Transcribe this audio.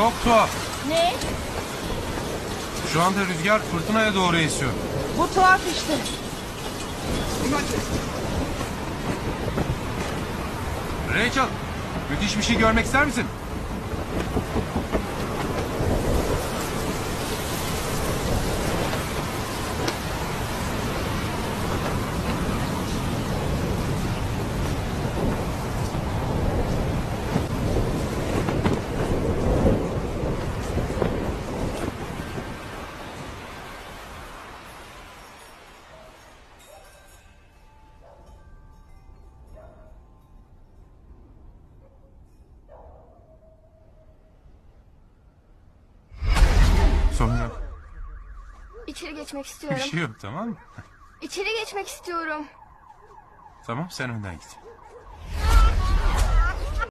Çok tuhaf. Ne? Şu anda rüzgar fırtınaya doğru esiyor. Bu tuhaf işte. Rachel, müthiş bir şey görmek ister misin? Yok. İçeri geçmek Bir istiyorum. şey yok tamam mı? İçeri geçmek istiyorum. Tamam sen önden git.